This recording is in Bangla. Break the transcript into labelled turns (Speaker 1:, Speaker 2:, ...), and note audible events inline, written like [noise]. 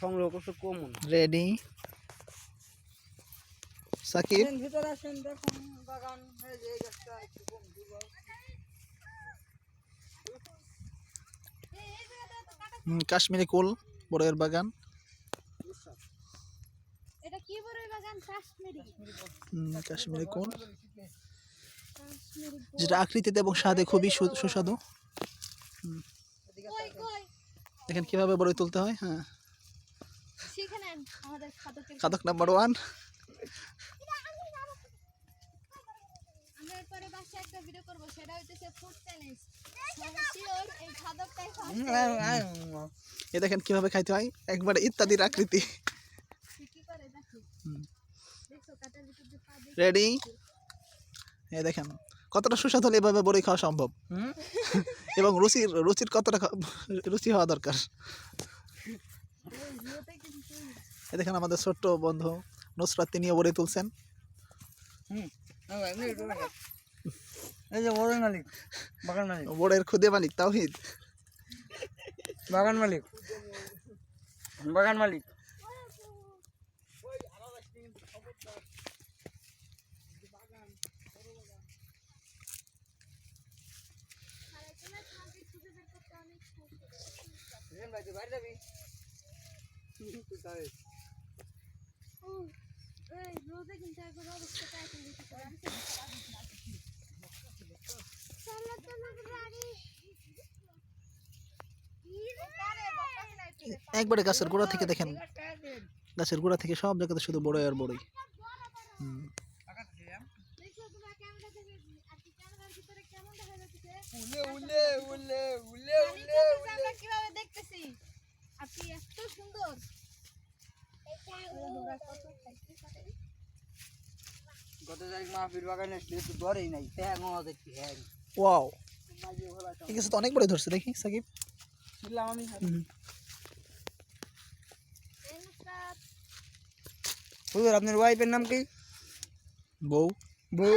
Speaker 1: সংগ্রহ করছে কমন
Speaker 2: রেডি সাকিব?
Speaker 3: ভিতরে আসেন দেখুন বাগান এই যে গাছটা একটু কম
Speaker 2: কাশ্মীরি কুল বড়ের বাগান।
Speaker 4: এটা কি বড়ই বাগান? কাশ্মীরি।
Speaker 2: কাশ্মীরি কুল। যেটা আকৃতিতে এবং স্বাদে খুবই সু- সুস্বাদু। দেখেন কীভাবে বড়ই তুলতে হয়? হ্যাঁ। খাদক নাম্বার ওয়ান। এ দেখেন কীভাবে খাইতে হয় একবারে ইত্যাদির আকৃতি। রেডি এ দেখেন কতটা সুস্বাদু হলে এভাবে বড়ি খাওয়া সম্ভব? [laughs] এবং রুচির রুচির কতটা রুচি হওয়া দরকার? দেখেন আমাদের ছোট্ট বন্ধু নুসরাত তিনিও বড়ি তুলছেন। বড়ের খুদে মালিক তাওহিদ।
Speaker 3: বাগান মালিক। বাগান মালিক।
Speaker 4: এই রোদে কিন্তু একবার
Speaker 2: গাছের গোড়া থেকে দেখেন। গাছের গোড়া থেকে সব জায়গাতে শুধু বড়ই আর বড়ই।
Speaker 4: তোমার
Speaker 3: গত তারিখ মাহফির বাগানে আসলে তো ধরেই নাই ট্যাং আমাদের ট্যাং
Speaker 2: ওয়াও এই গাছে তো অনেক বড়ই ধরছে দেখি সাকিব
Speaker 3: ছিলাম আমি
Speaker 2: হুম।
Speaker 4: এই নুসরাত,
Speaker 3: হুজুর আপনার ওয়াইফের নাম কি
Speaker 2: বউ
Speaker 3: বউ